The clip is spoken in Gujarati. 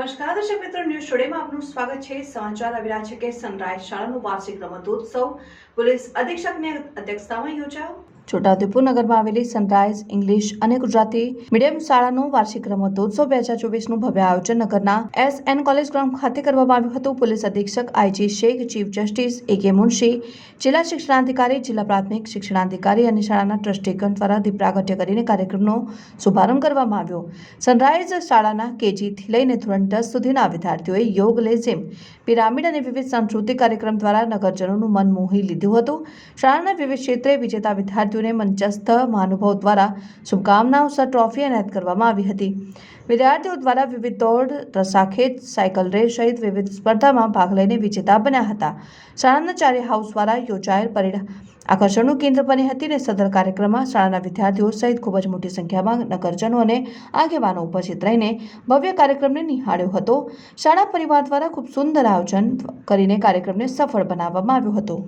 નમસ્કાર, દર્શક મિત્રો, ન્યૂઝ ટુડેમાં આપનું સ્વાગત છે. સમાચાર આવી રહ્યા છે કે સનરાઈઝ શાળાનું વાર્ષિક રમતોત્સવ પોલીસ અધિક્ષકની અધ્યક્ષતામાં યોજાયો. છોટાઉદેપુર નગરમાં આવેલી સનરાઈઝ ઇંગ્લિશ અને ગુજરાતી મીડિયમ શાળાનો વાર્ષિક રમતોત્સવ બે હજાર ચોવીસનું ભવ્ય આયોજન નગરના એસ એન કોલેજ ગ્રાઉન્ડ ખાતે કરવામાં આવ્યું હતું. પોલીસ અધિક્ષક IG Shaikh, chief justice A K Munshi, જિલ્લા શિક્ષણાધિકારી, જિલ્લા પ્રાથમિક શિક્ષણાધિકારી અને શાળાના ટ્રસ્ટીગણ દ્વારા દીપ્રાગટ્ય કરીને કાર્યક્રમનો શુભારંભ કરવામાં આવ્યો. સનરાઈઝ શાળાના કેજીથી લઈને ધોરણ દસ સુધીના વિદ્યાર્થીઓએ યોગ લેઝિમ પિરામિડ અને વિવિધ સાંસ્કૃતિક કાર્યક્રમ દ્વારા નગરજનોનું મન મોહી લીધું હતું. શાળાના વિવિધ ક્ષેત્રે વિજેતા વિદ્યાર્થીઓને મંચસ્થ મહાનુભાવ દ્વારા શુભકામનાઓ સર ટ્રોફી એનાયત કરવામાં આવી હતી. વિદ્યાર્થીઓ દ્વારા વિવિધ દોડ, રસાખેત, સાયકલ રેસ સહિત વિવિધ સ્પર્ધામાં ભાગ લઈને વિજેતા બન્યા હતા. શાળાના ચારે હાઉસ દ્વારા યોજાયેલ પરેડ આકર્ષણનું કેન્દ્ર બની હતી અને સદર કાર્યક્રમમાં શાળાના વિદ્યાર્થીઓ સહિત ખૂબ જ મોટી સંખ્યામાં નગરજનો અને આગેવાનો ઉપસ્થિત રહીને ભવ્ય કાર્યક્રમને નિહાળ્યો હતો. શાળા પરિવાર દ્વારા ખૂબ સુંદર આયોજન કરીને કાર્યક્રમને સફળ બનાવવામાં આવ્યો હતો.